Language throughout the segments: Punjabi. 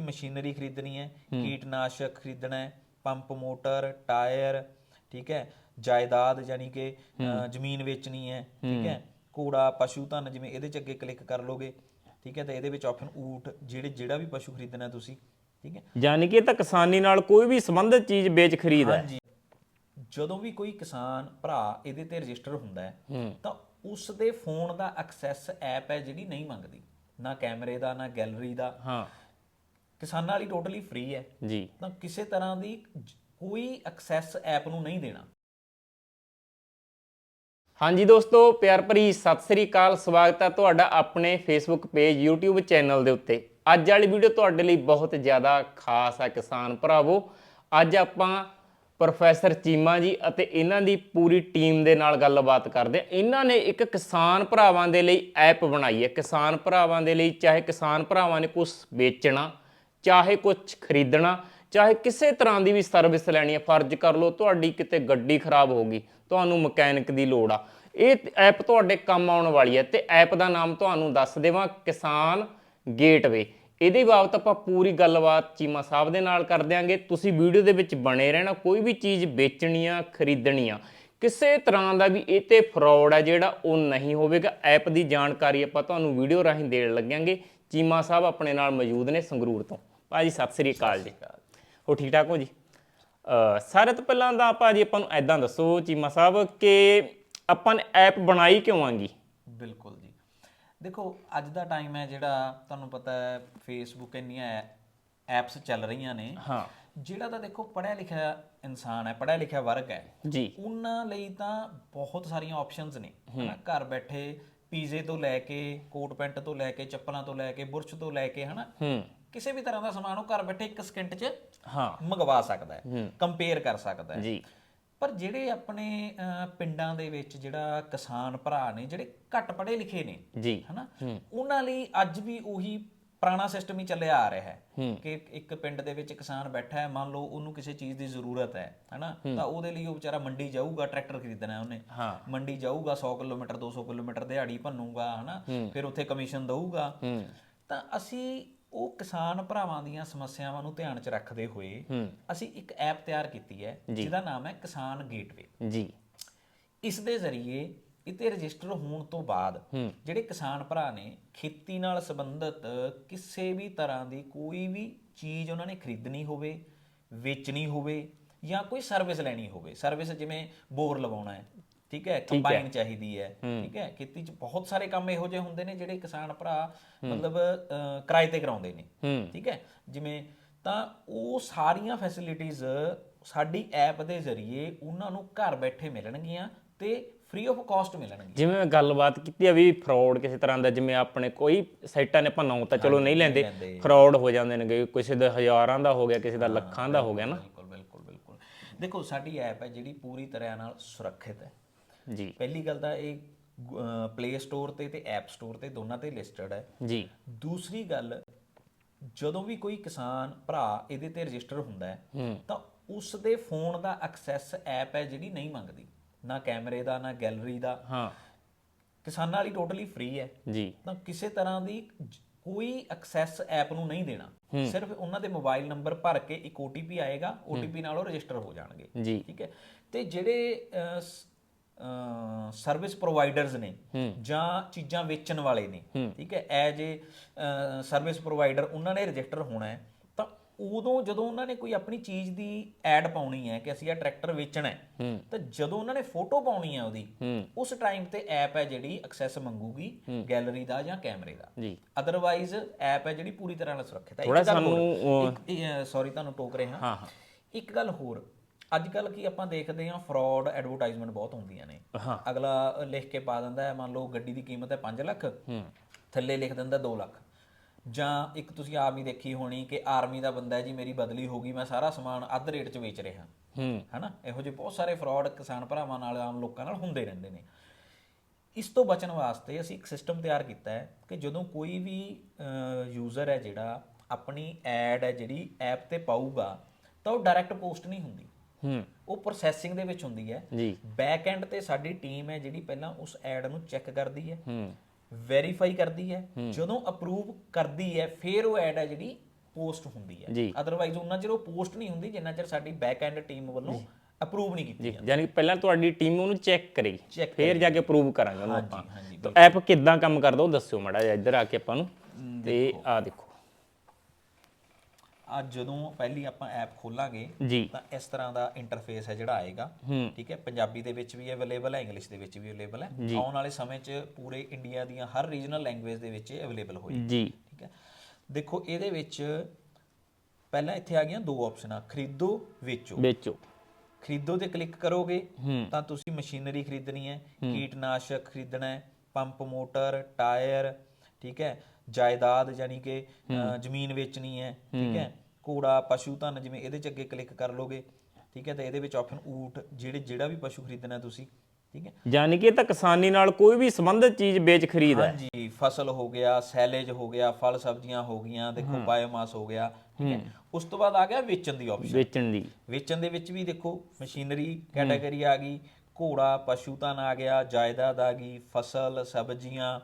ਮਸ਼ੀਨਰੀ ਖਰੀਦਣੀ ਹੈ ਕੀਟਨਾਸ਼ਕ ਖਰੀਦਣਾ ਹੈ ਪੰਪ ਮੋਟਰ ਟਾਇਰ ਠੀਕ ਹੈ ਜਾਇਦਾਦ ਯਾਨੀ ਕਿ ਜ਼ਮੀਨ ਵੇਚਣੀ ਹੈ ਠੀਕ ਹੈ ਘੋੜਾ ਪਸ਼ੂ ਧਨ ਜਿਵੇਂ ਇਹਦੇ ਚ ਅੱਗੇ ਕਲਿੱਕ ਕਰ ਲੋਗੇ ਠੀਕ ਹੈ ਤਾਂ ਇਹਦੇ ਵਿੱਚ ਆਪਸ਼ਨ ਊਠ ਜਿਹੜੇ ਜਿਹੜਾ ਵੀ ਪਸ਼ੂ ਖਰੀਦਣਾ ਤੁਸੀਂ ਠੀਕ ਹੈ। ਯਾਨੀ ਕਿ ਇਹ ਤਾਂ ਕਿਸਾਨੀ ਨਾਲ ਕੋਈ ਵੀ ਸੰਬੰਧਿਤ ਚੀਜ਼ ਵੇਚ ਖਰੀਦ ਹੈ। ਹਾਂਜੀ। ਜਦੋਂ ਵੀ ਕੋਈ ਕਿਸਾਨ ਭਰਾ ਇਹਦੇ ਤੇ ਰਜਿਸਟਰ ਹੁੰਦਾ ਹੈ ਤਾਂ ਉਸ ਦੇ ਫੋਨ ਦਾ ਐਕਸੈਸ ਐਪ ਹੈ ਜਿਹੜੀ ਨਹੀਂ ਮੰਗਦੀ। ਨਾ ਕੈਮਰੇ ਦਾ ਨਾ ਗੈਲਰੀ ਦਾ। ਹਾਂ। ਕਿਸਾਨਾਂ ਲਈ ਟੋਟਲੀ ਫ੍ਰੀ ਹੈ। ਜੀ। ਤਾਂ ਕਿਸੇ ਤਰ੍ਹਾਂ ਦੀ ਕੋਈ ਐਕਸੈਸ ਐਪ ਨੂੰ ਨਹੀਂ ਦੇਣਾ। ਹਾਂਜੀ ਦੋਸਤੋ ਪਿਆਰ ਭਰੀ ਸਤਿ ਸ੍ਰੀ ਅਕਾਲ। ਸਵਾਗਤ ਹੈ ਤੁਹਾਡਾ ਆਪਣੇ ਫੇਸਬੁੱਕ ਪੇਜ YouTube ਚੈਨਲ ਦੇ ਉੱਤੇ। ਅੱਜ ਵਾਲੀ ਵੀਡੀਓ ਤੁਹਾਡੇ ਲਈ ਬਹੁਤ ਜ਼ਿਆਦਾ ਖਾਸ ਹੈ ਕਿਸਾਨ ਭਰਾਵੋ। ਅੱਜ ਆਪਾਂ ਪ੍ਰੋਫੈਸਰ ਚੀਮਾ ਜੀ ਅਤੇ ਇਹਨਾਂ ਦੀ ਪੂਰੀ ਟੀਮ ਦੇ ਨਾਲ ਗੱਲਬਾਤ ਕਰਦੇ ਹਾਂ। ਇਹਨਾਂ ਨੇ ਇੱਕ ਕਿਸਾਨ ਭਰਾਵਾਂ ਦੇ ਲਈ ਐਪ ਬਣਾਈ ਹੈ। ਕਿਸਾਨ ਭਰਾਵਾਂ ਦੇ ਲਈ ਚਾਹੇ ਕਿਸਾਨ ਭਰਾਵਾਂ ਨੇ ਕੁਝ ਵੇਚਣਾ ਚਾਹੇ ਕੁਝ ਖਰੀਦਣਾ, ਚਾਹੇ ਕਿਸੇ ਤਰ੍ਹਾਂ ਦੀ ਵੀ ਸਰਵਿਸ ਲੈਣੀ ਹੈ, ਫਰਜ਼ ਕਰ ਲਓ ਤੁਹਾਡੀ ਕਿਤੇ ਗੱਡੀ ਖਰਾਬ ਹੋ ਗਈ, ਤੁਹਾਨੂੰ ਮਕੈਨਿਕ ਦੀ ਲੋੜ ਆ। ਇਹ ਐਪ ਤੁਹਾਡੇ ਕੰਮ ਆਉਣ ਵਾਲੀ ਹੈ ਤੇ ਐਪ ਦਾ ਨਾਮ ਤੁਹਾਨੂੰ ਦੱਸ ਦੇਵਾਂ, ਕਿਸਾਨ ਗੇਟਵੇ। ਇਹਦੇ ਬਾਬਤ ਆਪਾਂ ਪੂਰੀ ਗੱਲਬਾਤ ਚੀਮਾ ਸਾਹਿਬ ਦੇ ਨਾਲ ਕਰ ਦਿਆਂਗੇ। ਤੁਸੀਂ ਵੀਡੀਓ ਦੇ ਵਿੱਚ ਬਣੇ ਰਹਿਣਾ, ਕੋਈ ਵੀ ਚੀਜ਼ ਵੇਚਣੀ ਆ, ਖਰੀਦਣੀ ਆ, ਕਿਸੇ ਤਰ੍ਹਾਂ ਦਾ ਵੀ ਇਹ ਤੇ ਫਰਾਡ ਹੈ ਜਿਹੜਾ ਉਹ ਨਹੀਂ ਹੋਵੇਗਾ। ਐਪ ਦੀ ਜਾਣਕਾਰੀ ਆਪਾਂ ਤੁਹਾਨੂੰ ਵੀਡੀਓ ਰਾਹੀਂ ਦੇਣ ਲੱਗਾਂਗੇ ਚੀਮਾ ਸਾਹਿਬ ਆਪਣੇ ਨਾਲ ਮੌਜੂਦ ਨੇ ਸੰਗਰੂਰ ਤੋਂ। ਭਾਜੀ ਸਤਿ ਸ੍ਰੀ ਅਕਾਲ ਜੀ। ਹੋ ਠੀਕ ਠਾਕ ਹੋ ਜੀ? ਸਾਰੇ ਤੋਂ ਪਹਿਲਾਂ ਤਾਂ ਭਾਜੀ ਆਪਾਂ ਨੂੰ ਐਦਾਂ ਦੱਸੋ ਚੀਮਾ ਸਾਹਿਬ ਕਿ ਆਪਾਂ ਨੇ ਐਪ ਬਣਾਈ ਕਿਉਂ ਆਂਗੀ ਬਿਲਕੁਲ ਜੀ। ਦੇਖੋ ਅੱਜ ਦਾ ਟਾਈਮ ਹੈ ਜਿਹੜਾ ਤੁਹਾਨੂੰ ਪਤਾ ਹੈ ਫੇਸਬੁੱਕ ਇੰਨੀਆਂ ਐਪਸ ਚੱਲ ਰਹੀਆਂ ਨੇ। ਹਾਂ। ਜਿਹੜਾ ਤਾਂ ਦੇਖੋ ਪੜ੍ਹਿਆ ਲਿਖਿਆ ਇਨਸਾਨ ਹੈ ਪੜ੍ਹਿਆ ਲਿਖਿਆ ਵਰਗ ਹੈ। ਜੀ। ਉਹਨਾਂ ਲਈ ਤਾਂ ਬਹੁਤ ਸਾਰੀਆਂ ਆਪਸ਼ਨਸ ਨੇ। ਘਰ ਬੈਠੇ ਪੀਜ਼ੇ ਤੋਂ ਲੈ ਕੇ ਕੋਟ ਪੈਂਟ ਤੋਂ ਲੈ ਕੇ ਚੱਪਲਾਂ ਤੋਂ ਲੈ ਕੇ ਬੁਰਸ਼ ਤੋਂ ਲੈ ਕੇ ਹਨਾ? ਹੂੰ। ਕਿਸੇ ਵੀ ਤਰ੍ਹਾਂ ਦਾ ਸਮਾਨ ਉਹ ਘਰ ਬੈਠੇ ਇੱਕ ਸਕਿੰਟ 'ਚ ਹਾਂ। ਮੰਗਵਾ ਸਕਦਾ ਹੈ ਕੰਪੇਅਰ ਕਰ ਸਕਦਾ ਹੈ। ਜੀ। ਪਰ ਜਿਹੜੇ ਆਪਣੇ ਪਿੰਡਾਂ ਦੇ ਵਿੱਚ ਜਿਹੜਾ ਕਿਸਾਨ ਭਰਾ ਨੇ ਜਿਹੜੇ ਘੱਟ ਪੜ੍ਹੇ ਲਿਖੇ ਨੇ ਜੀ। ਹਨਾ? ਉਹਨਾਂ ਲਈ ਅੱਜ ਵੀ ਉਹੀ ਪੁਰਾਣਾ ਸਿਸਟਮ ਹੀ ਚੱਲਿਆ ਆ ਰਿਹਾ ਹੈ ਕਿ ਇੱਕ ਪਿੰਡ ਦੇ ਵਿੱਚ ਕਿਸਾਨ ਬੈਠਾ ਹੈ ਮੰਨ ਲਓ ਉਹਨੂੰ ਕਿਸੇ ਚੀਜ਼ ਦੀ ਜ਼ਰੂਰਤ ਹੈ ਹਨਾ? ਤਾਂ ਉਹਦੇ ਲਈ ਉਹ ਵਿਚਾਰਾ ਮੰਡੀ ਜਾਊਗਾ ਟਰੈਕਟਰ ਖਰੀਦਣਾ ਉਹਨੇ। ਮੰਡੀ ਜਾਊਗਾ 100 ਕਿਲੋਮੀਟਰ 200 ਕਿਲੋਮੀਟਰ ਦਿਹਾੜੀ ਭੰਨੂਗਾ ਹਨਾ? ਫਿਰ ਉੱਥੇ ਕਮਿਸ਼ਨ ਦਊਗਾ। ਤਾਂ ਅਸੀਂ ਉਹ ਕਿਸਾਨ ਭਰਾਵਾਂ ਦੀਆਂ ਸਮੱਸਿਆਵਾਂ ਨੂੰ ਧਿਆਨ 'ਚ ਰੱਖਦੇ ਹੋਏ ਅਸੀਂ ਇੱਕ ਐਪ ਤਿਆਰ ਕੀਤੀ ਹੈ ਜਿਹਦਾ ਨਾਮ ਹੈ ਕਿਸਾਨ ਗੇਟਵੇ। ਜੀ। ਇਸ ਦੇ ਜ਼ਰੀਏ ਇਤੇ ਰਜਿਸਟਰ ਹੋਣ ਤੋਂ ਬਾਅਦ। ਜਿਹੜੇ ਕਿਸਾਨ ਭਰਾ ਨੇ ਖੇਤੀ ਨਾਲ ਸੰਬੰਧਿਤ ਕਿਸੇ ਵੀ ਤਰ੍ਹਾਂ ਦੀ ਕੋਈ ਵੀ ਚੀਜ਼ ਉਹਨਾਂ ਨੇ ਖਰੀਦਣੀ ਹੋਵੇ ਵੇਚਣੀ ਹੋਵੇ ਜਾਂ ਕੋਈ ਸਰਵਿਸ ਲੈਣੀ ਹੋਵੇ। ਸਰਵਿਸ ਜਿਵੇਂ ਬੋਰ ਲਵਾਉਣਾ ਹੈ ਠੀਕ ਹੈ ਕੰਬਾਈਨ ਚਾਹੀਦੀ ਹੈ ਠੀਕ ਹੈ ਖੇਤੀ 'ਚ ਬਹੁਤ ਸਾਰੇ ਕੰਮ ਇਹੋ ਜਿਹੇ ਹੁੰਦੇ ਨੇ ਜਿਹੜੇ ਕਿਸਾਨ ਭਰਾ ਮਤਲਬ ਕਿਰਾਏ ਤੇ ਕਰਾਉਂਦੇ ਨੇ ਠੀਕ ਹੈ। ਜਿਵੇਂ ਤਾਂ ਉਹ ਸਾਰੀਆਂ ਫੈਸਿਲਿਟੀਆਂ ਸਾਡੀ ਐਪ ਦੇ ਜ਼ਰੀਏ ਉਹਨਾਂ ਨੂੰ ਘਰ ਬੈਠੇ ਮਿਲਣਗੀਆਂ ਤੇ ਫ੍ਰੀ ਆਫ ਕਾਸਟ ਮਿਲਣਗੀਆਂ ਜਿਵੇਂ ਮੈਂ ਗੱਲਬਾਤ ਕੀਤੀ ਆ ਵੀ ਫਰਾਡ ਕਿਸੇ ਤਰ੍ਹਾਂ ਦਾ ਜਿਵੇਂ ਆਪਣੇ ਕੋਈ ਸਾਈਟਾਂ ਨੇ ਆਪਾਂ ਤਾਂ ਚਲੋ ਨਹੀਂ ਲੈਂਦੇ ਫਰਾਡ ਹੋ ਜਾਂਦੇ ਨੇ ਕਿਸੇ ਦਾ ਹਜ਼ਾਰਾਂ ਦਾ ਹੋ ਗਿਆ ਕਿਸੇ ਦਾ ਲੱਖਾਂ ਦਾ ਹੋ ਗਿਆ ਨਾ। ਬਿਲਕੁਲ ਬਿਲਕੁਲ ਬਿਲਕੁਲ। ਦੇਖੋ ਸਾਡੀ ਐਪ ਹੈ ਜਿਹੜੀ ਪੂਰੀ ਤਰ੍ਹਾਂ ਨਾਲ ਸੁਰੱਖਿਅਤ ਹੈ। ਜੀ। ਪਹਿਲੀ ਗੱਲ ਤਾਂ ਇਹ ਪਲੇ ਸਟੋਰ ਤੇ ਤੇ ਐਪ ਸਟੋਰ ਤੇ ਦੋਨਾਂ ਤੇ ਲਿਸਟਡ ਹੈ। ਜੀ। ਦੂਸਰੀ ਗੱਲ ਜਦੋਂ ਵੀ ਕੋਈ ਕਿਸਾਨ ਭਰਾ ਇਹਦੇ ਤੇ ਰਜਿਸਟਰ ਹੁੰਦਾ ਹੂੰ ਤਾਂ ਉਸ ਦੇ ਫੋਨ ਦਾ ਐਕਸੈਸ ਐਪ ਹੈ ਜਿਹੜੀ ਨਹੀਂ ਮੰਗਦੀ। ਨਾ ਕੈਮਰੇ ਦਾ ਨਾ ਗੈਲਰੀ ਦਾ। ਹਾਂ। ਕਿਸਾਨਾਂ ਲਈ ਟੋਟਲੀ ਫ੍ਰੀ ਹੈ। ਜੀ। ਤਾਂ ਕਿਸੇ ਤਰ੍ਹਾਂ ਦੀ ਕੋਈ ਐਕਸੈਸ ਐਪ ਨੂੰ ਨਹੀਂ ਦੇਣਾ। ਸਿਰਫ ਉਹਨਾਂ ਦੇ ਮੋਬਾਈਲ ਨੰਬਰ ਭਰ ਕੇ ਇੱਕ OTP ਆਏਗਾ OTP ਨਾਲ ਉਹ ਰਜਿਸਟਰ ਹੋ ਜਾਣਗੇ। ਜੀ। ਠੀਕ ਹੈ? ਤੇ ਜਿਹੜੇ ਸਰਵਿਸ ਪ੍ਰੋਵਾਈਡਰਸ ਨੇ ਜਾਂ ਚੀਜ਼ਾਂ ਵੇਚਣ ਵਾਲੇ ਨੇ ਠੀਕ ਹੈ? ਐਜ ਏ ਸਰਵਿਸ ਪ੍ਰੋਵਾਈਡਰ ਉਹਨਾਂ ਨੇ ਰਜਿਸਟਰ ਹੋਣਾ ਹੈ ਉਦੋਂ ਜਦੋਂ ਉਹਨਾਂ ਨੇ ਕੋਈ ਆਪਣੀ ਚੀਜ਼ ਦੀ ਐਡ ਪਾਉਣੀ ਹੈ ਕਿ ਅਸੀਂ ਇਹ ਟਰੈਕਟਰ ਵੇਚਣਾ ਹੈ ਤਾਂ ਜਦੋਂ ਉਹਨਾਂ ਨੇ ਫੋਟੋ ਪਾਉਣੀ ਹੈ ਉਹਦੀ ਉਸ ਟਾਈਮ ਤੇ ਐਪ ਹੈ ਜਿਹੜੀ ਐਕਸੈਸ ਮੰਗੂਗੀ ਗੈਲਰੀ ਦਾ ਜਾਂ ਕੈਮਰੇ ਦਾ। ਜੀ। ਅਦਰਵਾਈਜ਼ ਐਪ ਹੈ ਜਿਹੜੀ ਪੂਰੀ ਤਰ੍ਹਾਂ ਨਾਲ ਸੁਰੱਖਿਅਤ ਹੈ। ਹੋਰ, ਸਾਨੂੰ, ਸੌਰੀ ਤੁਹਾਨੂੰ ਟੋਕ ਰਿਹਾ। ਹਾਂ ਹਾਂ। ਇੱਕ ਗੱਲ ਹੋਰ ਅੱਜ ਕੱਲ ਕੀ ਆਪਾਂ ਦੇਖਦੇ ਹਾਂ ਫਰਾਡ ਐਡਵਰਟਾਈਜ਼ਮੈਂਟ ਬਹੁਤ ਹੁੰਦੀਆਂ ਨੇ। ਅਗਲਾ ਲਿਖ ਕੇ ਪਾ ਦਿੰਦਾ ਹੈ ਮੰਨ ਲਓ ਗੱਡੀ ਦੀ ਕੀਮਤ ਹੈ 5 ਲੱਖ ਥੱਲੇ ਲਿਖ ਦਿੰਦਾ 2 ਲੱਖ। ਜਾਂ ਇੱਕ ਤੁਸੀਂ ਹੀ ਦੇਖੀ ਹੋਣੀ ਕਿ ਆਰਮੀ ਦਾ ਬੰਦਾ ਹੈ ਜੀ ਮੇਰੀ ਬਦਲੀ ਹੋ ਗਈ ਮੈਂ ਸਾਰਾ ਸਮਾਨ ਅੱਧ ਰੇਟ 'ਚ ਵੇਚ ਰਿਹਾ। ਹੂੰ। ਹਨਾ? ਇਹੋ ਜਿਹੇ ਬਹੁਤ ਸਾਰੇ ਫਰਾਡ ਕਿਸਾਨ ਭਰਾਵਾਂ ਨਾਲ ਆਮ ਲੋਕਾਂ ਨਾਲ ਹੁੰਦੇ ਰਹਿੰਦੇ ਨੇ। ਇਸ ਤੋਂ ਬਚਣ ਵਾਸਤੇ ਅਸੀਂ ਇੱਕ ਸਿਸਟਮ ਤਿਆਰ ਕੀਤਾ ਹੈ ਕਿ ਜਦੋਂ ਕੋਈ ਵੀ ਯੂਜ਼ਰ ਹੈ ਜਿਹੜਾ ਆਪਣੀ ਐਡ ਹੈ ਜਿਹੜੀ ਐਪ ਤੇ ਪਾਊਗਾ ਤਾਂ ਉਹ ਡਾਇਰੈਕਟ ਪੋਸਟ ਨਹੀਂ ਹੁੰਦੀ। ਹੂੰ। ਉਹ ਪ੍ਰੋਸੈਸਿੰਗ ਦੇ ਵਿੱਚ ਹੁੰਦੀ ਹੈ। ਜੀ। ਬੈਕ ਐਂਡ ਤੇ ਸਾਡੀ ਟੀਮ ਹੈ ਜਿਹੜੀ ਪਹਿਲਾਂ ਉਸ ਐਡ ਨੂੰ ਚੈੱਕ ਕਰਦੀ ਹੈ। ਹੂੰ। ਵੈਰੀਫਾਈ ਕਰਦੀ ਹੈ ਜਦੋਂ ਅਪਰੂਵ ਕਰਦੀ ਹੈ ਫਿਰ ਉਹ ਐਡ ਹੈ ਜਿਹੜੀ ਪੋਸਟ ਹੁੰਦੀ ਹੈ। ਅਦਰਵਾਈਜ਼ ਉਹਨਾਂ ਚਿਰ ਉਹ ਪੋਸਟ ਨਹੀਂ ਹੁੰਦੀ ਜਿੰਨਾ ਚਿਰ ਸਾਡੀ ਬੈਕ ਐਂਡ ਟੀਮ ਵੱਲੋਂ ਅਪਰੂਵ ਨਹੀਂ ਕੀਤੀ ਜੀ। ਯਾਨੀ ਪਹਿਲਾਂ ਤੁਹਾਡੀ ਟੀਮ ਉਹਨੂੰ ਚੈੱਕ ਕਰੇਗੀ ਫਿਰ ਜਾ ਕੇ ਅਪਰੂਵ ਕਰਾਂਗੇ ਉਹਨੂੰ ਆਪਾਂ। ਤਾਂ ਐਪ ਕਿੱਦਾਂ ਕੰਮ ਕਰਦਾ ਉਹ ਦੱਸਿਓ ਮੜਾ ਜਿਹਾ ਇੱਧਰ ਆ ਕੇ ਆਪਾਂ ਨੂੰ। ਤੇ ਆ ਦੇਖੋ। ਅੱਜ ਜਦੋਂ ਪਹਿਲੀ ਆਪਾਂ ਐਪ ਖੋਲਾਂਗੇ ਜੀ। ਤਾਂ ਇਸ ਤਰ੍ਹਾਂ ਦਾ ਇੰਟਰਫੇਸ ਹੈ ਜਿਹੜਾ ਆਏਗਾ। ਠੀਕ ਹੈ? ਪੰਜਾਬੀ ਦੇ ਵਿੱਚ ਵੀ ਅਵੇਲੇਬਲ ਹੈ ਇੰਗਲਿਸ਼ ਦੇ ਵਿੱਚ ਵੀ ਅਵੇਲੇਬਲ ਹੈ। ਆਉਣ ਵਾਲੇ ਸਮੇਂ 'ਚ ਪੂਰੇ ਇੰਡੀਆ ਦੀਆਂ ਹਰ ਰੀਜਨਲ ਲੈਂਗੁਏਜ ਦੇ ਵਿੱਚ ਅਵੇਲੇਬਲ ਹੋਏਗੀ। ਜੀ। ਠੀਕ ਹੈ? ਦੇਖੋ ਇਹਦੇ ਵਿੱਚ ਪਹਿਲਾਂ ਇੱਥੇ ਆ ਗਈਆਂ ਦੋ ਆਪਸ਼ਨਾਂ ਖਰੀਦੋ ਵੇਚੋ। ਵੇਚੋ। ਖਰੀਦੋ ਤੇ ਕਲਿੱਕ ਕਰੋਗੇ ਤਾਂ ਤੁਸੀਂ ਮਸ਼ੀਨਰੀ ਖਰੀਦਣੀ ਹੈ। ਕੀਟਨਾਸ਼ਕ ਖਰੀਦਣਾ ਹੈ ਪੰਪ ਮੋਟਰ ਟਾਇਰ ਠੀਕ ਹੈ? ਜਾਇਦਾਦ ਯਾਨੀ ਕਿ ਜ਼ਮੀਨ ਵੇਚਣੀ ਹੈ ਠੀਕ ਹੈ? ਘੋੜਾ ਪਸ਼ੂ ਧਨ ਜਿਵੇਂ ਇਹਦੇ ਚ ਅੱਗੇ ਕਲਿੱਕ ਕਰ ਲੋਗੇ ਠੀਕ ਹੈ? ਤਾਂ ਇਹਦੇ ਵਿੱਚ ਆਪਸ਼ਨ ਊਠ ਜਿਹੜੇ ਜਿਹੜਾ ਵੀ ਪਸ਼ੂ ਖਰੀਦਣਾ ਤੁਸੀਂ ਠੀਕ ਹੈ? ਯਾਨੀ ਕਿ ਇਹ ਤਾਂ ਕਿਸਾਨੀ ਨਾਲ ਕੋਈ ਵੀ ਸੰਬੰਧਿਤ ਚੀਜ਼ ਵੇਚ ਖਰੀਦ ਹੈ। ਹਾਂਜੀ ਫਸਲ ਹੋ ਗਿਆ ਸੈਲੇਜ ਹੋ ਗਿਆ ਫਲ ਸਬਜ਼ੀਆਂ ਹੋ ਗਈਆਂ ਦੇਖੋ ਬਾਇਓਮਾਸ ਹੋ ਗਿਆ ਠੀਕ ਹੈ? ਉਸ ਤੋਂ ਬਾਅਦ ਆ ਗਿਆ ਵੇਚਣ ਦੀ ਆਪਸ਼ਨ ਵੇਚਣ ਦੀ। ਵੇਚਣ ਦੇ ਵਿੱਚ ਵੀ ਦੇਖੋ ਮਸ਼ੀਨਰੀ ਕੈਟਾਗਰੀ ਆ ਗਈ ਘੋੜਾ ਪਸ਼ੂ ਧਨ ਆ ਗਿਆ ਜਾਇਦਾਦ ਆ ਗਈ ਫਸਲ ਸਬਜ਼ੀਆਂ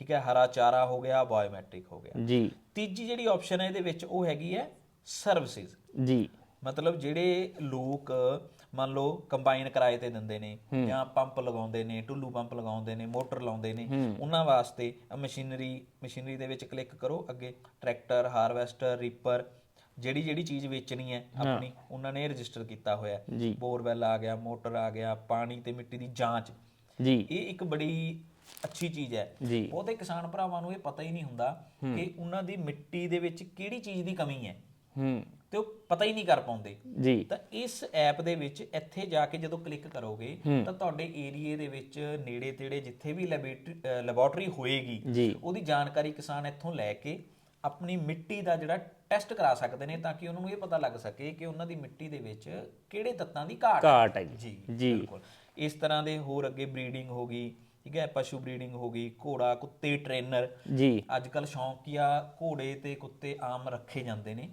ਠੀਕ ਹੈ ਹਰਾ ਚਾਰਾ ਹੋ ਗਿਆ ਬਾਇਓਮੈਟ੍ਰਿਕ ਹੋ ਗਿਆ। ਜੀ। ਤੀਜੀ ਜਿਹੜੀ ਆਪਸ਼ਨ ਹੈ ਇਹਦੇ ਵਿੱਚ ਉਹ ਹੈਗੀ ਹੈ ਸਰਵਿਸਿਜ਼ ਜੀ। ਮਤਲਬ ਜਿਹੜੇ ਲੋਕ ਮੰਨ ਲਓ ਕੰਬਾਈਨ ਕਿਰਾਏ ਤੇ ਦਿੰਦੇ ਨੇ ਜਾਂ ਪੰਪ ਲਗਾਉਂਦੇ ਨੇ ਟੁੱਲੂ ਪੰਪ ਲਗਾਉਂਦੇ ਨੇ ਮੋਟਰ ਲਾਉਂਦੇ ਨੇ ਉਹਨਾਂ ਵਾਸਤੇ ਮਸ਼ੀਨਰੀ ਮਸ਼ੀਨਰੀ ਦੇ ਵਿੱਚ ਕਲਿੱਕ ਕਰੋ ਅੱਗੇ ਟਰੈਕਟਰ ਹਾਰਵੈਸਟਰ ਰੀਪਰ ਜਿਹੜੀ ਜਿਹੜੀ ਚੀਜ਼ ਵੇਚਣੀ ਹੈ ਆਪਣੀ ਉਹਨਾਂ ਨੇ ਰਜਿਸਟਰ ਕੀਤਾ ਹੋਇਆ। ਬੋਰਵੈਲ ਆ ਗਿਆ ਮੋਟਰ ਆ ਗਿਆ ਪਾਣੀ ਤੇ ਮਿੱਟੀ ਦੀ ਜਾਂਚ। ਜੀ। ਇਹ ਇੱਕ ਬੜੀ ਅੱਛੀ ਚੀਜ਼ ਹੈ। ਜੀ। ਬਹੁਤੇ ਕਿਸਾਨ ਭਰਾਵਾਂ ਨੂੰ ਇਹ ਪਤਾ ਹੀ ਨਹੀਂ ਹੁੰਦਾ ਕਿ ਉਹਨਾਂ ਦੀ ਮਿੱਟੀ ਦੇ ਵਿੱਚ ਕਿਹੜੀ ਚੀਜ਼ ਦੀ ਕਮੀ ਹੈ। ਹੂੰ। ਤੇ ਉਹ ਪਤਾ ਹੀ ਨਹੀਂ ਕਰ ਪਾਉਂਦੇ। ਜੀ। ਤਾਂ ਇਸ ਐਪ ਦੇ ਵਿੱਚ ਇੱਥੇ ਜਾ ਕੇ ਜਦੋਂ ਕਲਿੱਕ ਕਰੋਗੇ ਤਾਂ ਤੁਹਾਡੇ ਏਰੀਏ ਦੇ ਵਿੱਚ ਨੇੜੇ ਤੇੜੇ ਜਿੱਥੇ ਵੀ ਲੈਬੋਰੇਟਰੀ ਹੋਏਗੀ ਉਹਦੀ ਜਾਣਕਾਰੀ ਕਿਸਾਨ ਇੱਥੋਂ ਲੈ ਕੇ ਆਪਣੀ ਮਿੱਟੀ ਦਾ ਜਿਹੜਾ ਟੈਸਟ ਕਰਾ ਸਕਦੇ ਨੇ ਤਾਂ ਕਿ ਉਹਨਾਂ ਨੂੰ ਇਹ ਪਤਾ ਲੱਗ ਸਕੇ ਕਿ ਉਹਨਾਂ ਦੀ ਮਿੱਟੀ ਦੇ ਵਿੱਚ ਕਿਹੜੇ ਤੱਤਾਂ ਦੀ ਘਾਟ ਹੈ। ਘਾਟ ਹੈ ਜੀ ਜੀ। ਬਿਲਕੁਲ। ਇਸ ਤਰ੍ਹਾਂ ਦੇ ਹੋਰ ਅੱਗੇ ਬਰੀਡਿੰਗ ਹੋ ਗਈ ਠੀਕ ਹੈ ਪਸ਼ੂ ਬਰੀਡਿੰਗ ਹੋ ਗਈ ਘੋੜਾ ਕੁੱਤੇ ਟ੍ਰੇਨਰ ਜੀ। ਅੱਜ ਕੱਲ ਸ਼ੌਂਕੀਆ ਘੋੜੇ ਤੇ ਕੁੱਤੇ ਆਮ ਰੱਖੇ ਜਾਂਦੇ ਨੇ।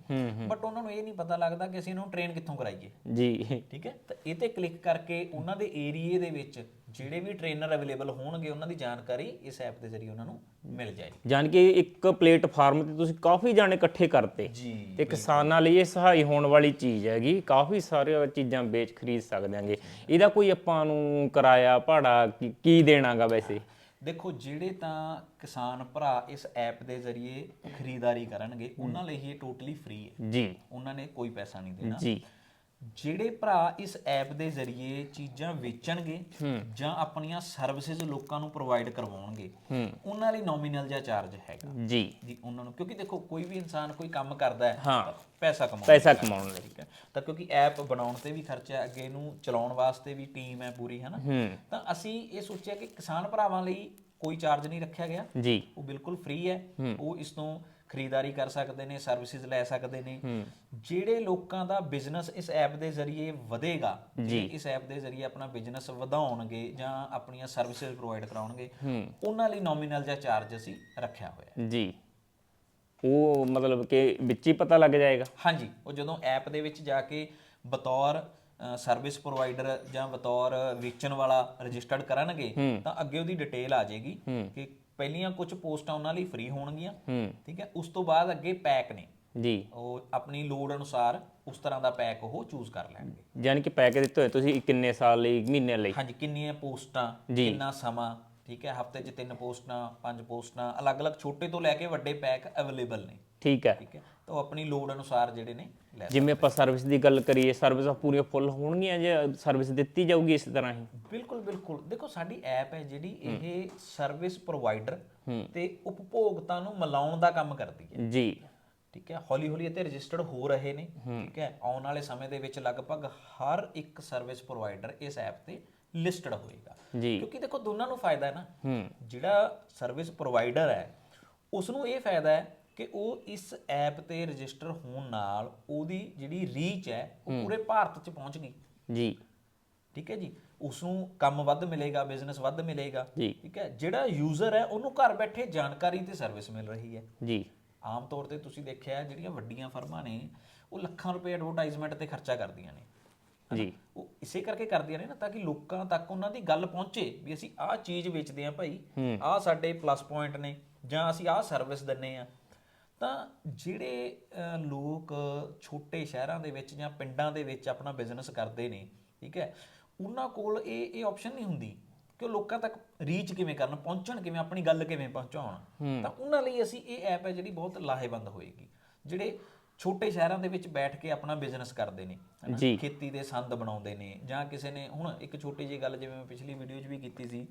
ਬਟ ਉਹਨਾਂ ਨੂੰ ਇਹ ਨਹੀਂ ਪਤਾ ਲੱਗਦਾ ਕਿ ਅਸੀਂ ਇਹਨਾਂ ਨੂੰ ਟ੍ਰੇਨ ਕਿੱਥੋਂ ਕਰਾਈਏ। ਜੀ। ਠੀਕ ਹੈ ਤਾਂ ਇਹ ਤੇ ਕਲਿੱਕ ਕਰਕੇ ਉਹਨਾਂ ਦੇ ਏਰੀਏ ਦੇ ਵਿੱਚ ਜਿਹੜੇ ਵੀ ਟ੍ਰੇਨਰ ਅਵੇਲੇਬਲ ਹੋਣਗੇ ਉਹਨਾਂ ਦੀ ਜਾਣਕਾਰੀ ਇਸ ਐਪ ਦੇ ਜ਼ਰੀਏ ਉਹਨਾਂ ਨੂੰ ਮਿਲ ਜਾਏਗੀ। ਜਾਨ ਕਿ ਇੱਕ ਪਲੇਟਫਾਰਮ ਤੇ ਤੁਸੀਂ ਕਾਫੀ ਜਾਣੇ ਇਕੱਠੇ ਕਰਤੇ। ਜੀ ਤੇ ਕਿਸਾਨਾਂ ਲਈ ਇਹ ਸਹਾਈ ਹੋਣ ਵਾਲੀ ਚੀਜ਼ ਹੈਗੀ ਕਾਫੀ ਸਾਰੀਆਂ ਚੀਜ਼ਾਂ ਵੇਚ ਖਰੀਦ ਸਕਦੇ ਆਂਗੇ ਇਹਦਾ ਕੋਈ ਆਪਾਂ ਨੂੰ ਕਿਰਾਇਆ ਭਾੜਾ ਕੀ- ਕੀ ਦੇਣਾਗਾ ਵੈਸੇ? ਦੇਖੋ ਜਿਹੜੇ ਤਾਂ ਕਿਸਾਨ ਭਰਾ ਇਸ ਐਪ ਦੇ ਜ਼ਰੀਏ ਖਰੀਦਦਾਰੀ ਕਰਨਗੇ ਉਹਨਾਂ ਲਈ ਇਹ ਟੋਟਲੀ ਫ੍ਰੀ ਹੈ। ਜੀ। ਉਹਨਾਂ ਨੇ ਕੋਈ ਪੈਸਾ ਨਹੀਂ ਦੇਣਾ। ਜੀ। ਜਿਹੜੇ ਭਰਾ ਇਸ ਐਪ ਦੇ ਜ਼ਰੀਏ ਚੀਜ਼ਾਂ ਵੇਚਣਗੇ ਜਾਂ ਆਪਣੀਆਂ ਸਰਵਿਸਿਜ਼ ਲੋਕਾਂ ਨੂੰ ਪ੍ਰੋਵਾਈਡ ਕਰਵਾਉਣਗੇ ਉਹਨਾਂ ਲਈ ਨੋਮੀਨਲ ਜਿਹਾ ਚਾਰਜ ਹੈਗਾ। ਜੀ। ਜੀ ਉਹਨਾਂ ਨੂੰ ਕਿਉਂਕਿ ਦੇਖੋ ਕੋਈ ਵੀ ਇਨਸਾਨ ਕੋਈ ਕੰਮ ਕਰਦਾ ਹੈ ਹਾਂ। ਪੈਸਾ ਕਮਾਉਂਦਾ ਪੈਸਾ ਕਮਾਉਣ ਲਈ। ਠੀਕ ਹੈ। ਤਾਂ ਕਿਉਂਕਿ ਐਪ ਬਣਾਉਣ ਤੇ ਵੀ ਖਰਚਾ ਹੈ ਅੱਗੇ ਇਹਨੂੰ ਚਲਾਉਣ ਵਾਸਤੇ ਵੀ ਟੀਮ ਹੈ ਪੂਰੀ ਹੈ ਨਾ? ਤਾਂ ਅਸੀਂ ਇਹ ਸੋਚਿਆ ਕਿ ਕਿਸਾਨ ਭਰਾਵਾਂ ਲਈ ਕੋਈ ਚਾਰਜ ਨਹੀਂ ਰੱਖਿਆ ਗਿਆ। ਜੀ। ਉਹ ਬਿਲਕੁਲ ਫ੍ਰੀ ਹੈ। ਉਹ ਇਸ ਤੋਂ ਖਰੀਦਦਾਰੀ ਕਰ ਸਕਦੇ ਨੇ ਸਰਵਿਸਿਜ਼ ਲੈ ਸਕਦੇ ਨੇ। ਜਿਹੜੇ ਲੋਕਾਂ ਦਾ ਬਿਜ਼ਨਸ ਇਸ ਐਪ ਦੇ ਜ਼ਰੀਏ ਵਧੇਗਾ ਜਿਹੜੇ ਇਸ ਐਪ ਦੇ ਜ਼ਰੀਏ ਆਪਣਾ ਬਿਜ਼ਨਸ ਵਧਾਉਣਗੇ ਜਾਂ ਆਪਣੀਆਂ ਸਰਵਿਸਿਜ਼ ਪ੍ਰੋਵਾਈਡ ਕਰਾਉਣਗੇ ਉਹਨਾਂ ਲਈ ਨੋਮੀਨਲ ਜਾਂ ਚਾਰਜ ਅਸੀਂ ਰੱਖਿਆ ਹੋਇਆ ਜੀ। ਉਹ ਮਤਲਬ ਕਿ ਵਿੱਚ ਹੀ ਪਤਾ ਲੱਗ ਜਾਏਗਾ। ਹਾਂਜੀ ਉਹ ਜਦੋਂ ਐਪ ਦੇ ਵਿੱਚ ਜਾ ਕੇ ਬਤੌਰ ਸਰਵਿਸ ਪ੍ਰੋਵਾਈਡਰ ਜਾਂ ਬਤੌਰ ਵੇਚਣ ਵਾਲਾ ਰਜਿਸਟਰਡ ਕਰਨਗੇ ਤਾਂ ਅੱਗੇ ਉਹਦੀ ਡਿਟੇਲ ਆ ਜਾਏਗੀ ਕਿ ਪਹਿਲੀਆਂ ਕੁਝ ਪੋਸਟਾਂ ਉਹਨਾਂ ਲਈ ਫ੍ਰੀ ਹੋਣਗੀਆਂ। ਠੀਕ ਹੈ? ਉਸ ਤੋਂ ਬਾਅਦ ਅੱਗੇ ਪੈਕ ਨੇ। ਜੀ। ਉਹ ਆਪਣੀ ਲੋੜ ਅਨੁਸਾਰ ਉਸ ਤਰ੍ਹਾਂ ਦਾ ਪੈਕ ਉਹ ਚੂਜ਼ ਕਰ ਲੈਣਗੇ। ਯਾਨੀ ਕਿ ਪੈਕ ਦਿੱਤੇ ਹੋਏ ਤੁਸੀਂ ਕਿੰਨੇ ਸਾਲ ਲਈ ਮਹੀਨੇ ਲਈ? ਹਾਂਜੀ ਕਿੰਨੀਆਂ ਪੋਸਟਾਂ। ਕਿੰਨਾ ਸਮਾਂ ਠੀਕ ਹੈ? ਹਫ਼ਤੇ 'ਚ ਤਿੰਨ ਪੋਸਟਾਂ ਪੰਜ ਪੋਸਟਾਂ ਅਲੱਗ-ਅਲੱਗ ਛੋਟੇ ਤੋਂ ਲੈ ਕੇ ਵੱਡੇ ਪੈਕ ਅਵੇਲੇਬਲ ਨੇ। ਠੀਕ ਹੈ। ਠੀਕ ਹੈ? ਤਾਂ ਉਹ ਆਪਣੀ ਲੋੜ ਅਨੁਸਾਰ ਜਿਹੜੇ ਨੇ ਲੈ ਜਿਵੇਂ ਆਪਾਂ ਸਰਵਿਸ ਦੀ ਗੱਲ ਕਰੀਏ ਸਰਵਿਸਾਂ ਪੂਰੀਆਂ ਫੁੱਲ ਹੋਣਗੀਆਂ ਜਾਂ ਸਰਵਿਸ ਦਿੱਤੀ ਜਾਊਗੀ ਇਸ ਤਰ੍ਹਾਂ ਹੀ? ਬਿਲਕੁਲ ਬਿਲਕੁਲ। ਦੇਖੋ ਸਾਡੀ ਐਪ ਹੈ ਜਿਹੜੀ ਇਹ ਸਰਵਿਸ ਪ੍ਰੋਵਾਈਡਰ ਤੇ ਉਪਭੋਗਤਾ ਨੂੰ ਮਿਲਾਉਣ ਦਾ ਕੰਮ ਕਰਦੀ ਹੈ। ਜੀ। ਠੀਕ ਹੈ ਹੌਲੀ ਹੌਲੀ ਇੱਥੇ ਰਜਿਸਟਰਡ ਹੋ ਰਹੇ ਨੇ। ਠੀਕ ਹੈ ਆਉਣ ਵਾਲੇ ਸਮੇਂ ਦੇ ਵਿੱਚ ਲਗਭਗ ਹਰ ਇੱਕ ਸਰਵਿਸ ਪ੍ਰੋਵਾਈਡਰ ਇਸ ਐਪ ਤੇ ਲਿਸਟਡ ਹੋਏਗਾ। ਕਿਉਂਕਿ ਦੇਖੋ ਦੋਨਾਂ ਨੂੰ ਫਾਇਦਾ ਹੈ ਨਾ। ਜਿਹੜਾ ਸਰਵਿਸ ਪ੍ਰੋਵਾਈਡਰ ਹੈ ਉਸ ਨੂੰ ਇਹ ਫਾਇਦਾ ਹੈ ਕਿ ਉਹ ਇਸ ਐਪ ਤੇ ਰਜਿਸਟਰ ਹੋਣ ਨਾਲ ਉਹਦੀ ਜਿਹੜੀ ਰੀਚ ਹੈ ਉਹ ਪੂਰੇ ਭਾਰਤ 'ਚ ਪਹੁੰਚ ਗਈ। ਜੀ। ਠੀਕ ਹੈ ਜੀ? ਉਸ ਨੂੰ ਕੰਮ ਵੱਧ ਮਿਲੇਗਾ ਬਿਜ਼ਨਸ ਵੱਧ ਮਿਲੇਗਾ। ਠੀਕ ਹੈ? ਜਿਹੜਾ ਯੂਜ਼ਰ ਹੈ ਉਹਨੂੰ ਘਰ ਬੈਠੇ ਜਾਣਕਾਰੀ ਤੇ ਸਰਵਿਸ ਮਿਲ ਰਹੀ ਹੈ। ਜੀ। ਆਮ ਤੌਰ ਤੇ ਤੁਸੀਂ ਦੇਖਿਆ ਜਿਹੜੀਆਂ ਵੱਡੀਆਂ ਫਰਮਾਂ ਨੇ ਉਹ ਲੱਖਾਂ ਰੁਪਏ ਐਡਵਰਟਾਈਜ਼ਮੈਂਟ ਤੇ ਖਰਚਾ ਕਰਦੀਆਂ ਨੇ। ਜੀ। ਉਹ ਇਸੇ ਕਰਕੇ ਕਰਦੀਆਂ ਨੇ ਨਾ ਤਾਂ ਕਿ ਲੋਕਾਂ ਤੱਕ ਉਹਨਾਂ ਦੀ ਗੱਲ ਪਹੁੰਚੇ ਵੀ ਅਸੀਂ ਆਹ ਚੀਜ਼ ਵੇਚਦੇ ਆ ਭਾਈ। ਆਹ ਸਾਡੇ ਪਲੱਸ ਪੁਆਇੰਟ ਨੇ ਜਾਂ ਅਸੀਂ ਆਹ ਸਰਵਿਸ ਦਿੰਨੇ ਆ ਤਾਂ ਜਿਹੜੇ ਲੋਕ ਛੋਟੇ ਸ਼ਹਿਰਾਂ ਦੇ ਵਿੱਚ ਜਾਂ ਪਿੰਡਾਂ ਦੇ ਵਿੱਚ ਆਪਣਾ ਬਿਜ਼ਨਸ ਕਰਦੇ ਨੇ ਠੀਕ ਹੈ ਉਹਨਾਂ ਕੋਲ ਇਹ ਇਹ ਆਪਸ਼ਨ ਨਹੀਂ ਹੁੰਦੀ ਕਿ ਉਹ ਲੋਕਾਂ ਤੱਕ ਰੀਚ ਕਿਵੇਂ ਕਰਨ ਪਹੁੰਚਣ ਕਿਵੇਂ ਆਪਣੀ ਗੱਲ ਕਿਵੇਂ ਪਹੁੰਚਾਉਣ ਤਾਂ ਉਹਨਾਂ ਲਈ ਅਸੀਂ ਇਹ ਐਪ ਹੈ ਜਿਹੜੀ ਬਹੁਤ ਲਾਹੇਵੰਦ ਹੋਏਗੀ ਜਿਹੜੇ ਛੋਟੇ ਸ਼ਹਿਰਾਂ ਦੇ ਵਿੱਚ ਬੈਠ ਕੇ ਆਪਣਾ ਬਿਜ਼ਨਸ ਕਰਦੇ ਨੇ? ਜੀ। ਖੇਤੀ ਦੇ ਸੰਦ ਬਣਾਉਂਦੇ ਨੇ ਜਾਂ ਕਿਸੇ ਨੇ ਹੁਣ ਇੱਕ ਛੋਟੀ ਜਿਹੀ ਗੱਲ ਜਿਵੇਂ ਮੈਂ ਪਿਛਲੀ ਵੀਡੀਓ 'ਚ ਵੀ ਕੀਤੀ ਸੀ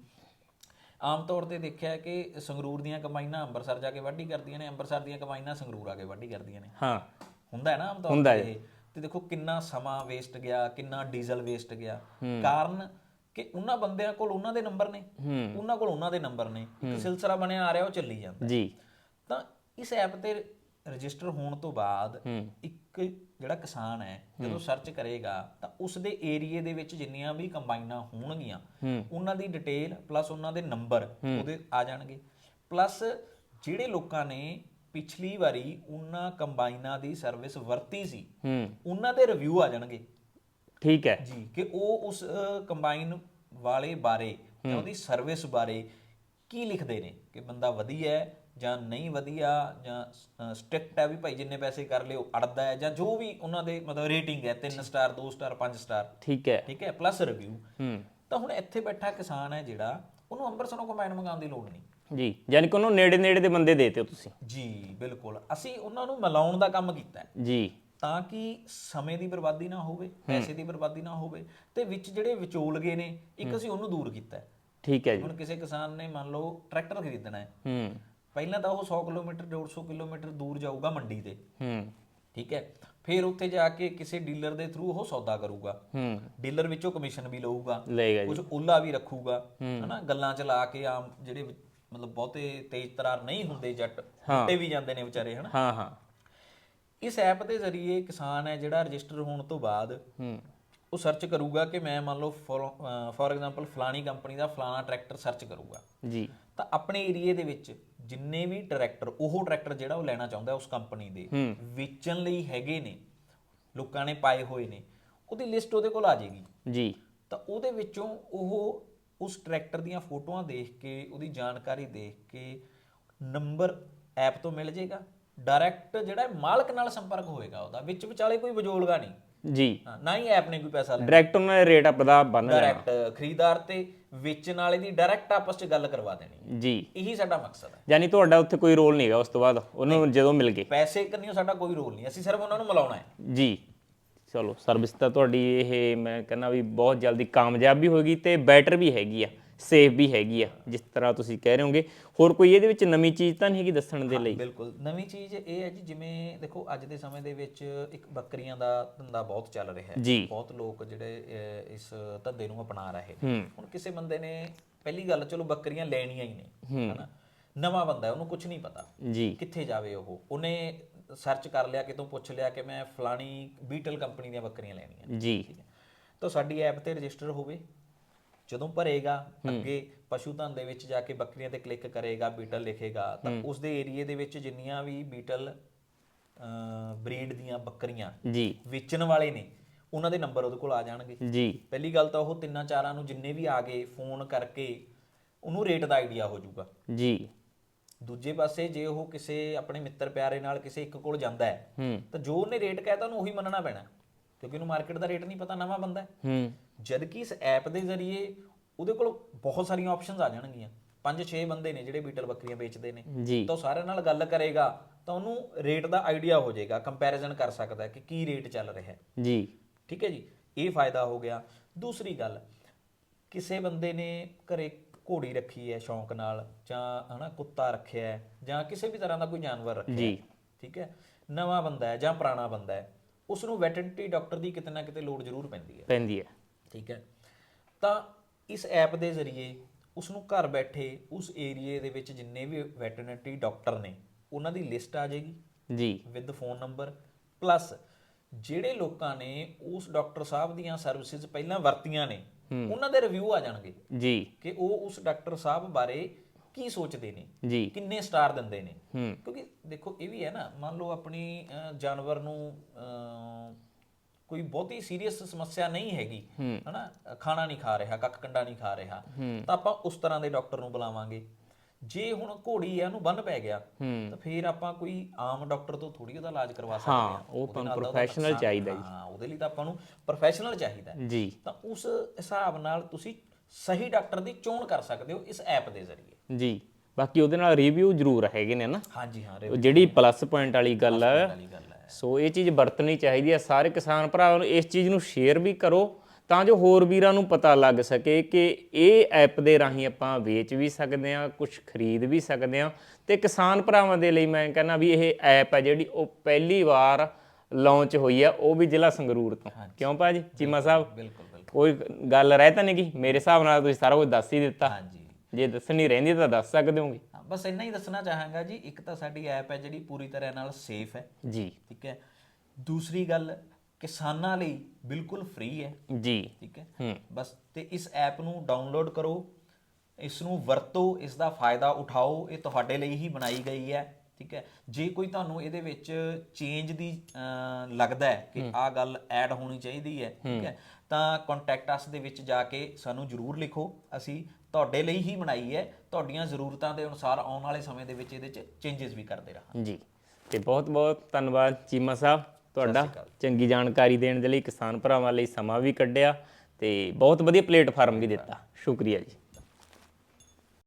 ਆਮ ਤੌਰ ਤੇ ਦੇਖਿਆ ਕਿ ਸੰਗਰੂਰ ਦੀਆਂ ਕਮਾਈਆਂ ਅੰਮ੍ਰਿਤਸਰ ਜਾ ਕੇ ਵਾਢੀ ਕਰਦੀਆਂ ਨੇ ਅੰਮ੍ਰਿਤਸਰ ਦੀਆਂ ਕਮਾਈਆਂ ਸੰਗਰੂਰ ਆ ਕੇ ਵਾਢੀ ਕਰਦੀਆਂ ਨੇ। ਹਾਂ। ਹੁੰਦਾ ਹੈ ਨਾ ਆਮ ਤੌਰ ਤੇ। ਤੇ ਦੇਖੋ ਕਿੰਨਾ ਸਮਾਂ ਵੇਸਟ ਗਿਆ ਕਿੰਨਾ ਡੀਜ਼ਲ ਵੇਸਟ ਗਿਆ। ਕਾਰਨ ਕਿ ਉਹਨਾਂ ਬੰਦਿਆਂ ਕੋਲ ਉਹਨਾਂ ਦੇ ਨੰਬਰ ਨੇ। ਉਹਨਾਂ ਕੋਲ ਉਹਨਾਂ ਦੇ ਨੰਬਰ ਨੇ। ਇੱਕ ਸਿਲਸਿਲਾ ਬਣਿਆ ਆ ਰਿਹਾ ਉਹ ਚੱਲੀ ਜਾਂਦਾ। ਜੀ। ਤਾਂ ਇਸ ਐਪ ਤੇ ਰਜਿਸਟਰ ਹੋਣ ਤੋਂ ਬਾਅਦ ਇੱਕ ਜਿਹੜਾ ਕਿਸਾਨ ਹੈ ਜਦੋਂ ਸਰਚ ਕਰੇਗਾ ਤਾਂ ਉਸ ਦੇ ਏਰੀਏ ਦੇ ਵਿੱਚ ਜਿੰਨੀਆਂ ਵੀ ਕੰਬਾਈਨਾਂ ਹੋਣਗੀਆਂ ਉਹਨਾਂ ਦੀ ਡਿਟੇਲ ਪਲੱਸ ਉਹਨਾਂ ਦੇ ਨੰਬਰ ਉਹਦੇ ਆ ਜਾਣਗੇ। ਪਲੱਸ ਜਿਹੜੇ ਲੋਕਾਂ ਨੇ ਪਿਛਲੀ ਵਾਰੀ ਉਹਨਾਂ ਕੰਬਾਈਨਾਂ ਦੀ ਸਰਵਿਸ ਵਰਤੀ ਸੀ ਉਹਨਾਂ ਦੇ ਰਿਵਿਊ ਆ ਜਾਣਗੇ। ਠੀਕ ਹੈ। ਜੀ ਕਿ ਉਹ ਉਸ ਕੰਬਾਈਨ ਵਾਲੇ ਬਾਰੇ ਜਾਂ ਉਹਦੀ ਸਰਵਿਸ ਬਾਰੇ ਕੀ ਲਿਖਦੇ ਨੇ ਕਿ ਬੰਦਾ ਵਧੀਆ ਹੈ ਜਾਂ ਨਹੀਂ ਵਧੀਆ ਜਾਂ ਸਟ੍ਰਿਕਟ ਹੈ ਵੀ ਭਾਈ ਜਿੰਨੇ ਪੈਸੇ ਕਰ ਲਿਓ ਅੜਦਾ ਹੈ ਜਾਂ ਜੋ ਵੀ ਉਹਨਾਂ ਦੇ ਮਤਲਬ ਰੇਟਿੰਗ ਹੈ 3 ਸਟਾਰ 2 ਸਟਾਰ 5 ਸਟਾਰ ਠੀਕ ਹੈ। ਠੀਕ ਹੈ ਪਲੱਸ ਰਿਵਿਊ ਹੂੰ। ਤਾਂ ਹੁਣ ਇੱਥੇ ਬੈਠਾ ਕਿਸਾਨ ਹੈ ਜਿਹੜਾ ਉਹਨੂੰ ਅੰਮ੍ਰਿਤਸਰੋਂ ਕੰਬਾਈਨ ਮੰਗਾਉਣ ਦੀ ਲੋੜ ਨਹੀਂ। ਜੀ ਯਾਨੀ ਕਿ ਉਹਨੂੰ ਨੇੜੇ ਨੇੜੇ ਦੇ ਬੰਦੇ ਦੇਤੇ ਹੋ ਤੁਸੀਂ। ਜੀ ਬਿਲਕੁਲ। ਅਸੀਂ ਉਹਨਾਂ ਨੂੰ ਮਿਲਾਉਣ ਦਾ ਕੰਮ ਕੀਤਾ ਜੀ। ਤਾਂ ਕਿ ਸਮੇਂ ਦੀ ਬਰਬਾਦੀ ਨਾ ਹੋਵੇ ਪੈਸੇ ਦੀ ਬਰਬਾਦੀ ਨਾ ਹੋਵੇ ਤੇ ਵਿੱਚ ਜਿਹੜੇ ਵਿਚੋਲਗੇ ਨੇ ਇੱਕ ਅਸੀਂ ਉਹਨੂੰ ਦੂਰ ਕੀਤਾ। ਠੀਕ ਹੈ ਜੀ। ਹੁਣ ਕਿਸੇ ਕਿਸਾਨ ਨੇ ਮੰਨ ਲਓ ਟਰੈਕਟਰ ਖਰੀਦਣਾ ਹੈ। ਹੂੰ। ਪਹਿਲਾਂ ਤਾਂ ਉਹ 100 ਕਿਲੋਮੀਟਰ 150 ਕਿਲੋਮੀਟਰ ਦੂਰ ਜਾਊਗਾ ਮੰਡੀ ਤੇ। ਹੂੰ। ਠੀਕ ਹੈ। ਫਿਰ ਉੱਥੇ ਜਾ ਕੇ ਕਿਸੇ ਡੀਲਰ ਦੇ ਥਰੂ ਉਹ ਸੌਦਾ ਕਰੂਗਾ। ਹੂੰ। ਡੀਲਰ ਵਿੱਚੋਂ ਕਮਿਸ਼ਨ ਵੀ ਲਊਗਾ। ਲਏਗਾ ਜੀ। ਕੁਝ ਓਲਾ ਵੀ ਰੱਖੂਗਾ। ਹਨਾ ਗੱਲਾਂ ਚ ਲਾ ਕੇ ਆਮ ਜਿਹੜੇ ਮਤਲਬ ਬਹੁਤੇ ਤੇਜ਼ ਤਰਾਰ ਨਹੀਂ ਹੁੰਦੇ ਜੱਟ ਟੁੱਟੇ ਵੀ ਜਾਂਦੇ ਨੇ ਵਿਚਾਰੇ ਹਨਾ। ਹਾਂ ਹਾਂ। ਇਸ ਐਪ ਦੇ ਜ਼ਰੀਏ ਕਿਸਾਨ ਹੈ ਜਿਹੜਾ ਰਜਿਸਟਰ ਹੋਣ ਤੋਂ ਬਾਅਦ ਹੂੰ। ਉਹ ਸਰਚ ਕਰੂਗਾ ਕਿ ਮੈਂ ਮੰਨ ਲਓ ਫੋਰ ਐਗਜ਼ਾਮਪਲ ਫਲਾਣੀ ਕੰਪਨੀ ਦਾ ਫਲਾਣਾ ਟਰੈਕਟਰ ਸਰਚ ਕਰੂਗਾ। ਜੀ। ਤਾਂ ਆਪਣੇ ਏਰੀਏ ਦੇ ਵਿੱਚ ਜਿੰਨੇ ਵੀ ਟਰੈਕਟਰ ਉਹ ਟਰੈਕਟਰ ਜਿਹੜਾ ਉਹ ਲੈਣਾ ਚਾਹੁੰਦਾ ਉਸ ਕੰਪਨੀ ਦੇ ਵੇਚਣ ਲਈ ਹੈਗੇ ਨੇ ਲੋਕਾਂ ਨੇ ਪਾਏ ਹੋਏ ਨੇ ਉਹਦੀ ਲਿਸਟ ਉਹਦੇ ਕੋਲ ਆ ਜਾਏਗੀ। ਜੀ। ਤਾਂ ਉਹਦੇ ਵਿੱਚੋਂ ਉਹ ਉਸ ਟਰੈਕਟਰ ਦੀਆਂ ਫੋਟੋਆਂ ਦੇਖ ਕੇ ਉਹਦੀ ਜਾਣਕਾਰੀ ਦੇਖ ਕੇ ਨੰਬਰ ਐਪ ਤੋਂ ਮਿਲ ਜਾਏਗਾ। ਡਾਇਰੈਕਟ ਜਿਹੜਾ ਮਾਲਕ ਨਾਲ ਸੰਪਰਕ ਹੋਏਗਾ ਉਹਦਾ ਵਿੱਚ ਵਿਚਾਲੇ ਕੋਈ ਵਿਜੋਲਗਾ ਨਹੀਂ। ਜੀ। ਨਾ ਹੀ ਐਪ ਨੇ ਕੋਈ ਪੈਸਾ ਲੈਣਾ। ਡਾਇਰੈਕਟ ਉਹਨਾਂ ਦਾ ਰੇਟ ਆਪਦਾ ਬੰਨ ਲੈਣਾ। ਡਾਇਰੈਕਟ ਖਰੀਦਦਾਰ ਤੇ ਵੇਚਣ ਵਾਲੇ ਦੀ ਡਾਇਰੈਕਟ ਆਪਸ 'ਚ ਗੱਲ ਕਰਵਾ ਦੇਣੀ। ਜੀ। ਇਹੀ ਸਾਡਾ ਮਕਸਦ ਹੈ। ਯਾਨੀ ਤੁਹਾਡਾ ਉੱਥੇ ਕੋਈ ਰੋਲ ਨਹੀਂ ਹੈਗਾ ਉਸ ਤੋਂ ਬਾਅਦ। ਉਹਨੂੰ ਜਦੋਂ ਮਿਲ ਗਏ। ਪੈਸੇ ਕਰਨੀਓ ਸਾਡਾ ਕੋਈ ਰੋਲ ਨਹੀਂ। ਅਸੀਂ ਸਿਰਫ ਉਹਨਾਂ ਨੂੰ ਮਿਲਾਉਣਾ ਹੈ। ਜੀ। ਚਲੋ ਸਰਵਿਸ ਤਾਂ ਤੁਹਾਡੀ ਇਹ ਮੈਂ ਕਹਿੰਦਾ ਵੀ ਬਹੁਤ ਜਲਦੀ ਕਾਮਯਾਬ ਵੀ ਹੋਏਗੀ ਤੇ ਬੈਟਰ ਵੀ ਹੈਗੀ ਆ। ਸੇਫ ਵੀ ਹੈਗੀ ਆ ਜਿਸ ਤਰ੍ਹਾਂ ਤੁਸੀਂ ਕਹਿ ਰਹੇ ਹੋਗੇ। ਹੋਰ ਕੋਈ ਇਹਦੇ ਵਿੱਚ ਨਵੀਂ ਚੀਜ਼ ਤਾਂ ਨਹੀਂ ਹੈਗੀ ਦੱਸਣ ਦੇ ਲਈ? ਬਿਲਕੁਲ। ਨਵੀਂ ਚੀਜ਼ ਇਹ ਹੈ ਜੀ ਜਿਵੇਂ ਦੇਖੋ ਅੱਜ ਦੇ ਸਮੇਂ ਦੇ ਵਿੱਚ ਇੱਕ ਬੱਕਰੀਆਂ ਦਾ ਧੰਦਾ ਬਹੁਤ ਚੱਲ ਰਿਹਾ ਹੈ। ਬਹੁਤ ਲੋਕ ਜਿਹੜੇ ਇਸ ਧੰਦੇ ਨੂੰ ਅਪਣਾ ਰਹੇ ਨੇ। ਹੁਣ ਕਿਸੇ ਬੰਦੇ ਨੇ ਪਹਿਲੀ ਗੱਲ ਚਲੋ ਬੱਕਰੀਆਂ ਲੈਣੀਆਂ ਹੀ ਨੇ ਹਨਾ। ਨਵਾਂ ਬੰਦਾ ਉਹਨੂੰ ਕੁਝ ਨਹੀਂ ਪਤਾ। ਜੀ। ਕਿੱਥੇ ਜਾਵੇ ਉਹ? ਉਹਨੇ ਸਰਚ ਕਰ ਲਿਆ ਕਿਤੋਂ ਪੁੱਛ ਲਿਆ ਕਿ ਮੈਂ ਫਲਾਣੀ ਬੀਟਲ ਕੰਪਨੀ ਦੀਆਂ ਬੱਕਰੀਆਂ ਲੈਣੀਆਂ ਜੀ। ਤਾਂ ਸਾਡੀ ਐਪ ਤੇ ਰਜਿਸਟਰ ਹੋਵੇ। ਜਦੋਂ ਭਰੇਗਾ ਅੱਗੇ ਪਸ਼ੂ ਧਨ ਦੇ ਵਿੱਚ ਜਾ ਕੇ ਬੱਕਰੀਆਂ ਤੇ ਕਲਿੱਕ ਕਰੇਗਾ ਬੀਟਲ ਲਿਖੇਗਾ ਤਾਂ ਉਸ ਦੇ ਏਰੀਏ ਦੇ ਵਿੱਚ ਜਿੰਨੀਆਂ ਵੀ ਬੀਟਲ ਬਰੀਡ ਦੀਆਂ ਬੱਕਰੀਆਂ ਜੀ। ਵੇਚਣ ਵਾਲੇ ਨੇ ਉਹਨਾਂ ਦੇ ਨੰਬਰ ਉਹਦੇ ਕੋਲ ਆ ਜਾਣਗੇ। ਜੀ। ਪਹਿਲੀ ਗੱਲ ਤਾਂ ਉਹ ਤਿੰਨਾਂ ਚਾਰਾਂ ਨੂੰ ਜਿੰਨੇ ਵੀ ਆ ਗਏ ਫੋਨ ਕਰਕੇ ਉਹਨੂੰ ਰੇਟ ਦਾ ਆਈਡੀਆ ਹੋ ਜਾਊਗਾ। ਜੀ। ਦੂਜੇ ਪਾਸੇ ਜੇ ਉਹ ਕਿਸੇ ਆਪਣੇ ਮਿੱਤਰ ਪਿਆਰੇ ਨਾਲ ਕਿਸੇ ਇੱਕ ਕੋਲ ਜਾਂਦਾ ਹੈ ਹੂੰ। ਤਾਂ ਜੋ ਉਹਨੇ ਰੇਟ ਕਹਿਤਾ ਉਹਨੂੰ ਉਹੀ ਮੰਨਣਾ ਪੈਣਾ। ਕਿਉਂਕਿ ਉਹਨੂੰ ਮਾਰਕੀਟ ਦਾ ਰੇਟ ਨਹੀਂ ਪਤਾ ਨਵਾਂ ਬੰਦਾ ਹੈ। ਹੂੰ। ਜਦ ਕਿ ਇਸ ਐਪ ਦੇ ਜ਼ਰੀਏ ਉਹਦੇ ਕੋਲ ਬਹੁਤ ਸਾਰੀਆਂ ਆਪਸ਼ਨਸ ਆ ਜਾਣਗੀਆਂ। ਪੰਜ ਛੇ ਬੰਦੇ ਨੇ ਜਿਹੜੇ ਬੀਟਲ ਬੱਕਰੀਆਂ ਵੇਚਦੇ ਨੇ। ਜੀ। ਤਾਂ ਉਹ ਸਾਰਿਆਂ ਨਾਲ ਗੱਲ ਕਰੇਗਾ ਤਾਂ ਉਹਨੂੰ ਰੇਟ ਦਾ ਆਈਡੀਆ ਹੋ ਜਾਏਗਾ ਕੰਪੈਰੀਜ਼ਨ ਕਰ ਸਕਦਾ ਹੈ ਕਿ ਕੀ ਰੇਟ ਚੱਲ ਰਿਹਾ ਹੈ। ਜੀ। ਠੀਕ ਹੈ ਜੀ? ਇਹ ਫਾਇਦਾ ਹੋ ਗਿਆ। ਦੂਸਰੀ ਗੱਲ ਕਿਸੇ ਬੰਦੇ ਨੇ ਘਰੇ ਘੋੜੀ ਰੱਖੀ ਹੈ ਸ਼ੌਂਕ ਨਾਲ ਜਾਂ ਹਨਾ ਕੁੱਤਾ ਰੱਖਿਆ ਹੈ ਜਾਂ ਕਿਸੇ ਵੀ ਤਰ੍ਹਾਂ ਦਾ ਕੋਈ ਜਾਨਵਰ ਰੱਖਿਆ ਜੀ। ਹੈ ਠੀਕ ਹੈ? ਨਵਾਂ ਬੰਦਾ ਹੈ ਜਾਂ ਪੁਰਾਣਾ ਬੰਦਾ ਹੈ। ਉਸ ਨੂੰ ਵੈਟਰਨਰੀ ਡਾਕਟਰ ਦੀ ਕਿਤੇ ਨਾ ਕਿਤੇ ਲੋੜ ਜ਼ਰੂਰ ਪੈਂਦੀ ਹੈ। ਪੈਂਦੀ ਹੈ। ਠੀਕ ਹੈ। ਤਾਂ ਇਸ ਐਪ ਦੇ ਜ਼ਰੀਏ ਉਸ ਨੂੰ ਘਰ ਬੈਠੇ ਉਸ ਏਰੀਏ ਦੇ ਵਿੱਚ ਜਿੰਨੇ ਵੀ ਵੈਟਰਨਰੀ ਡਾਕਟਰ ਨੇ ਉਹਨਾਂ ਦੀ ਲਿਸਟ ਆ ਜਾਏਗੀ ਜੀ। ਵਿਦ ਫੋਨ ਨੰਬਰ ਪਲੱਸ ਜਿਹੜੇ ਲੋਕਾਂ ਨੇ ਉਸ ਡਾਕਟਰ ਸਾਹਿਬ ਦੀਆਂ ਸਰਵਿਸਿਜ਼ ਪਹਿਲਾਂ ਵਰਤੀਆਂ ਨੇ ਉਹਨਾਂ ਦੇ ਰਿਵਿਊ ਆ ਜਾਣਗੇ ਜੀ। ਕਿ ਉਹ ਉਸ ਡਾਕਟਰ ਸਾਹਿਬ ਬਾਰੇ ਕੀ ਸੋਚਦੇ ਨੇ? ਜੀ। ਕਿੰਨੇ ਸਟਾਰ ਦਿੰਦੇ ਨੇ? ਕਿਉਂਕਿ ਦੇਖੋ ਇਹ ਵੀ ਹੈ ਨਾ ਮੰਨ ਲਓ ਆਪਣੀ ਜਾਨਵਰ ਨੂੰ ਕੋਈ ਬਹੁਤੀ ਸੀਰੀਅਸ ਸਮੱਸਿਆ ਨਹੀਂ ਹੈਗੀ ਹਨਾ? ਖਾਣਾ ਨਹੀਂ ਖਾ ਰਿਹਾ ਕੱਖ ਕੰਡਾ ਨਹੀਂ ਖਾ ਰਿਹਾ ਤਾਂ ਆਪਾਂ ਉਸ ਤਰ੍ਹਾਂ ਦੇ ਡਾਕਟਰ ਨੂੰ ਬੁਲਾਵਾਂਗੇ। ਜੇ ਹੁਣ ਘੋੜੀ ਹੈ ਉਹਨੂੰ ਬੰਨ ਪੈ ਗਿਆ ਤਾਂ ਫਿਰ ਆਪਾਂ ਕੋਈ ਆਮ ਡਾਕਟਰ ਤੋਂ ਥੋੜੀ ਉਹਦਾ ਇਲਾਜ ਕਰਵਾ ਸਕਦੇ ਹਾਂ, ਹਾਂ ਉਹ ਤਾਂ ਨੁਕਸਾਨ- ਚਾਹੀਦਾ ਜੀ। ਹਾਂ ਉਹਦੇ ਲਈ ਤਾਂ ਆਪਾਂ ਨੂੰ ਪ੍ਰੋਫੈਸ਼ਨਲ ਚਾਹੀਦਾ। ਜੀ। ਤਾਂ ਉਸ ਹਿਸਾਬ ਨਾਲ ਤੁਸੀਂ ਸਹੀ ਡਾਕਟਰ ਦੀ ਚੋਣ ਕਰ ਸਕਦੇ ਹੋ ਇਸ ਐਪ ਦੇ ਜ਼ਰੀਏ। ਜੀ। ਬਾਕੀ ਉਹਦੇ ਨਾਲ ਰਿਵਿਊ ਜ਼ਰੂਰ ਹੈਗੇ ਨੇ ਨਾ। ਹਾਂਜੀ ਹਾਂ ਉਹ ਜਿਹੜੀ ਪਲੱਸ ਪੁਆਇੰਟ ਵਾਲੀ ਗੱਲ ਹੈ ਵਾਲੀ ਗੱਲ ਹੈ ਸੋ ਇਹ ਚੀਜ਼ ਵਰਤਣੀ ਚਾਹੀਦੀ ਹੈ ਸਾਰੇ ਕਿਸਾਨ ਭਰਾਵਾਂ ਨੂੰ ਇਸ ਚੀਜ਼ ਨੂੰ ਸ਼ੇਅਰ ਵੀ ਕਰੋ ਤਾਂ ਜੋ ਹੋਰ ਵੀਰਾਂ ਨੂੰ ਪਤਾ ਲੱਗ ਸਕੇ ਕਿ ਇਹ ਐਪ ਦੇ ਰਾਹੀਂ ਆਪਾਂ ਵੇਚ ਵੀ ਸਕਦੇ ਹਾਂ ਕੁਝ ਖਰੀਦ ਵੀ ਸਕਦੇ ਹਾਂ। ਤੇ ਕਿਸਾਨ ਭਰਾਵਾਂ ਦੇ ਲਈ ਮੈਂ ਕਹਿੰਦਾ ਵੀ ਇਹ ਐਪ ਹੈ ਜਿਹੜੀ ਉਹ ਪਹਿਲੀ ਵਾਰ ਲਾਂਚ ਹੋਈ ਹੈ ਉਹ ਵੀ ਜ਼ਿਲ੍ਹਾ ਸੰਗਰੂਰ ਤੋਂ। ਕਿਉਂ ਭਾਜੀ? ਚੀਮਾ ਸਾਹਿਬ? ਬਿਲਕੁਲ ਬਿਲਕੁਲ। ਕੋਈ ਗੱਲ ਰਹਿ ਤਾਂ ਨਹੀਂ ਗਈ। ਮੇਰੇ ਹਿਸਾਬ ਨਾਲ ਤੁਸੀਂ ਸਾਰਾ ਕੁਝ ਦੱਸ ਹੀ ਦਿੱਤਾ। ਹਾਂਜੀ। ਜੇ ਦੱਸਣੀ ਰਹਿੰਦੀ ਤਾਂ ਦੱਸ ਸਕਦੇ ਹੋਗੇ। ਹਾਂ, ਬਸ ਇੰਨਾ ਹੀ ਦੱਸਣਾ ਚਾਹਾਂਗਾ ਜੀ ਇੱਕ ਤਾਂ ਸਾਡੀ ਐਪ ਹੈ ਜਿਹੜੀ ਪੂਰੀ ਤਰ੍ਹਾਂ ਨਾਲ ਸੇਫ ਹੈ। ਜੀ। ਠੀਕ ਹੈ। ਦੂਸਰੀ ਗੱਲ ਕਿਸਾਨਾਂ ਲਈ ਬਿਲਕੁਲ ਫ੍ਰੀ ਹੈ। ਜੀ। ਠੀਕ ਹੈ। ਹੂੰ। ਬਸ ਤੇ ਇਸ ਐਪ ਨੂੰ ਡਾਊਨਲੋਡ ਕਰੋ ਇਸ ਨੂੰ ਵਰਤੋ ਇਸ ਦਾ ਫਾਇਦਾ ਉਠਾਓ ਇਹ ਤੁਹਾਡੇ ਲਈ ਹੀ ਬਣਾਈ ਗਈ ਹੈ। ਠੀਕ ਹੈ। ਜੇ ਕੋਈ ਤੁਹਾਨੂੰ ਇਹਦੇ ਵਿੱਚ ਚੇਂਜ ਦੀ ਅਹ, ਲੱਗਦਾ ਹੈ ਕਿ ਆਹ ਗੱਲ ਐਡ ਹੋਣੀ ਚਾਹੀਦੀ ਹੈ ਠੀਕ ਹੈ। ਤਾਂ ਕੰਟੈਕਟ ਅਸ ਦੇ ਵਿੱਚ ਜਾ ਕੇ ਸਾਨੂੰ ਜਰੂਰ ਲਿਖੋ। ਅਸੀਂ ਤੁਹਾਡੇ ਲਈ ਹੀ ਬਣਾਈ ਹੈ ਤੁਹਾਡੀਆਂ ਜ਼ਰੂਰਤਾਂ ਦੇ ਅਨੁਸਾਰ ਆਉਣ ਵਾਲੇ ਸਮੇਂ ਦੇ ਵਿੱਚ ਇਹਦੇ 'ਚ ਚੇਂਜਸ ਵੀ ਕਰਦੇ ਰਹਾਂਗੇ ਜੀ ਤੇ ਬਹੁਤ ਬਹੁਤ ਧੰਨਵਾਦ ਚੀਮਾ ਸਾਹਿਬ ਤੁਹਾਡਾ। ਚੰਗੀ ਜਾਣਕਾਰੀ ਦੇਣ ਦੇ ਲਈ ਕਿਸਾਨ ਭਰਾਵਾਂ ਲਈ ਸਮਾਂ ਵੀ ਕੱਢਿਆ ਤੇ ਬਹੁਤ ਵਧੀਆ ਪਲੇਟਫਾਰਮ ਵੀ ਦਿੱਤਾ। ਸ਼ੁਕਰੀਆ ਜੀ।